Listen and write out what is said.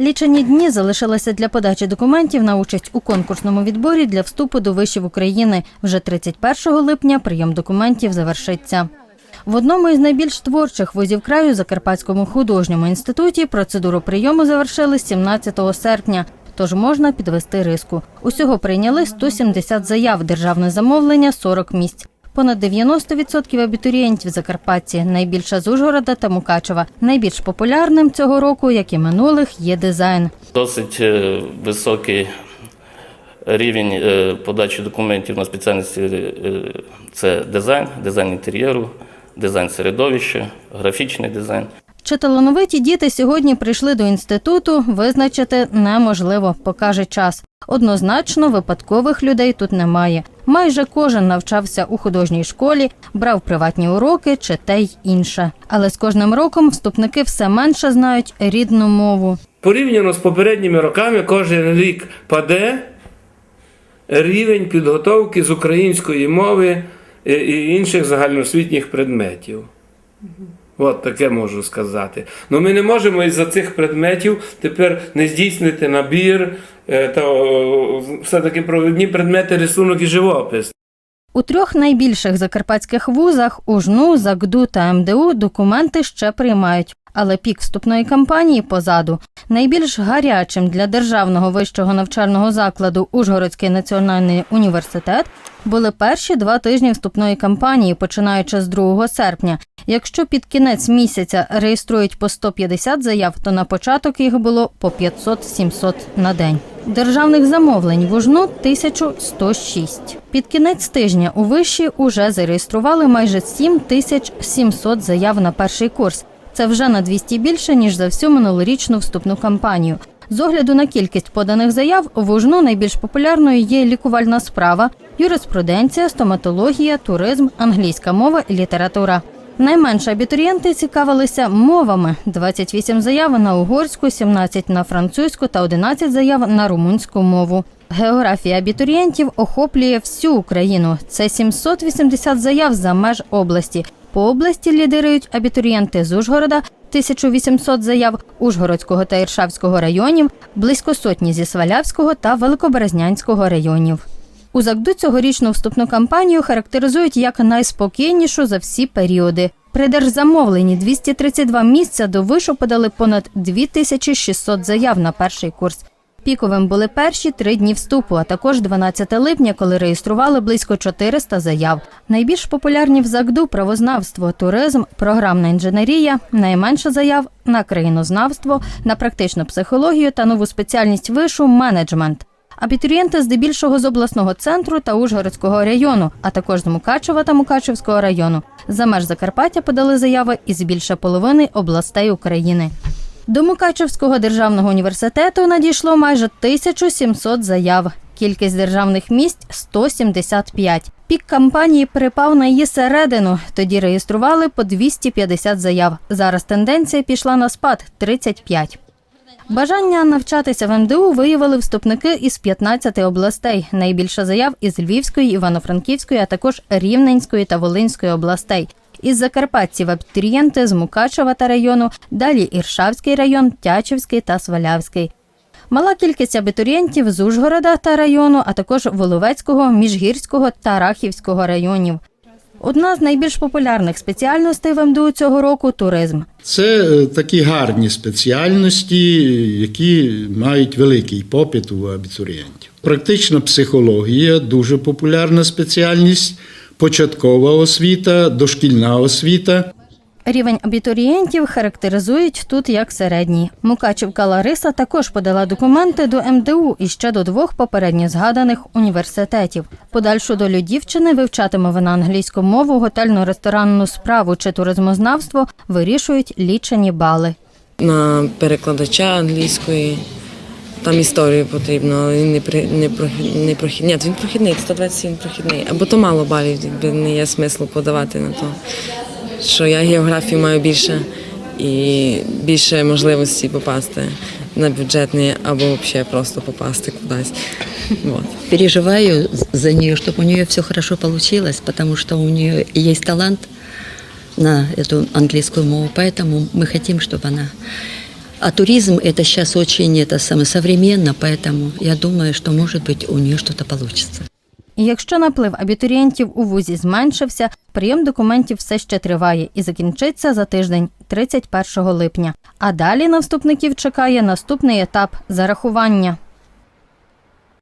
Лічені дні залишилися для подачі документів на участь у конкурсному відборі для вступу до вишів України. Вже 31 липня прийом документів завершиться. В одному із найбільш творчих вузів краю Закарпатському художньому інституті процедуру прийому завершили 17 серпня. Тож можна підвести риску. Усього прийняли 170 заяв, державне замовлення 40 місць. Понад 90% абітурієнтів Закарпатці, найбільша з Ужгорода та Мукачева. Найбільш популярним цього року, як і минулих, є дизайн. Досить е, високий рівень е, подачі документів на спеціальності е, це дизайн, дизайн інтер'єру, дизайн середовища, графічний дизайн. Чи талановиті діти сьогодні прийшли до інституту, визначити неможливо, покаже час. Однозначно, випадкових людей тут немає. Майже кожен навчався у художній школі, брав приватні уроки чи те й інше. Але з кожним роком вступники все менше знають рідну мову. Порівняно з попередніми роками, кожен рік паде рівень підготовки з української мови і- і інших загальноосвітніх предметів. От таке можу сказати. Ну ми не можемо із-за цих предметів тепер не здійснити набір, е, та все-таки провідні предмети рисунок і живопис. У трьох найбільших закарпатських вузах УЖНУ, ЗАГДУ та МДУ документи ще приймають. Але пік вступної кампанії позаду. Найбільш гарячим для державного вищого навчального закладу Ужгородський національний університет були перші два тижні вступної кампанії, починаючи з 2 серпня. Якщо під кінець місяця реєструють по 150 заяв, то на початок їх було по 500-700 на день. Державних замовлень в УЖНУ 1106. Під кінець тижня у виші уже зареєстрували майже 7700 заяв на перший курс. Це вже на 200 більше, ніж за всю минулорічну вступну кампанію. З огляду на кількість поданих заяв в УЖНУ найбільш популярною є лікувальна справа, юриспруденція, стоматологія, туризм, англійська мова і література. Найменше абітурієнти цікавилися мовами: 28 заяв на угорську, 17 на французьку та 11 заяв на румунську мову. Географія абітурієнтів охоплює всю Україну. Це 780 заяв за меж області. По області лідирують абітурієнти з Ужгорода, 1800 заяв Ужгородського та Іршавського районів, близько сотні зі Свалявського та Великоберезнянського районів. У ЗАКДУ цьогорічну вступну кампанію характеризують як найспокійнішу за всі періоди. При держзамовленні 232 місця до вишу подали понад 2600 заяв на перший курс. Піковим були перші три дні вступу, а також 12 липня, коли реєстрували близько 400 заяв. Найбільш популярні в ЗАКДУ правознавство, туризм, програмна інженерія, найменше заяв на країнознавство, на практичну психологію та нову спеціальність вишу менеджмент. Абітурієнти здебільшого з обласного центру та Ужгородського району, а також з Мукачева та Мукачевського району. За меж Закарпаття подали заяви із більше половини областей України. До Мукачевського державного університету надійшло майже 1700 заяв. Кількість державних місць 175. Пік кампанії припав на її середину. Тоді реєстрували по 250 заяв. Зараз тенденція пішла на спад 35. Бажання навчатися в МДУ виявили вступники із 15 областей. Найбільше заяв із Львівської, Івано-Франківської, а також Рівненської та Волинської областей. Із закарпатців абітурієнти з Мукачева та району, далі Іршавський район, Тячівський та Свалявський. Мала кількість абітурієнтів з Ужгорода та району, а також Воловецького, Міжгірського та Рахівського районів. Одна з найбільш популярних спеціальностей в МДУ цього року туризм. Це е, такі гарні спеціальності, які мають великий попит у абітурієнтів. Практична психологія дуже популярна спеціальність, початкова освіта, дошкільна освіта. Рівень абітурієнтів характеризують тут як середній. Мукачівка Лариса також подала документи до МДУ і ще до двох попередньо згаданих університетів. Подальшу долю дівчини вивчатиме вона англійську мову, готельно-ресторанну справу чи туризмознавство вирішують лічені бали. на перекладача англійської. Там історію потрібно, але він не, при, не, прохід, не прохід. Ні, він прохідний, 127 прохідний. Або то мало балів, якби не є смислу подавати на то. Що я географію маю більше і більше можливості попасти на бюджетний або взагалі просто попасти кудись. Вот. переживаю за нее, чтобы у нее все хорошо получилось, потому что у нее есть талант на эту английскую мову, поэтому мы хотим, чтобы она А туризм это сейчас очень это самое современно, поэтому я думаю, что может быть у нее что-то получится. І якщо наплив абітурієнтів у вузі зменшився, прийом документів все ще триває і закінчиться за тиждень, 31 липня. А далі на вступників чекає наступний етап зарахування.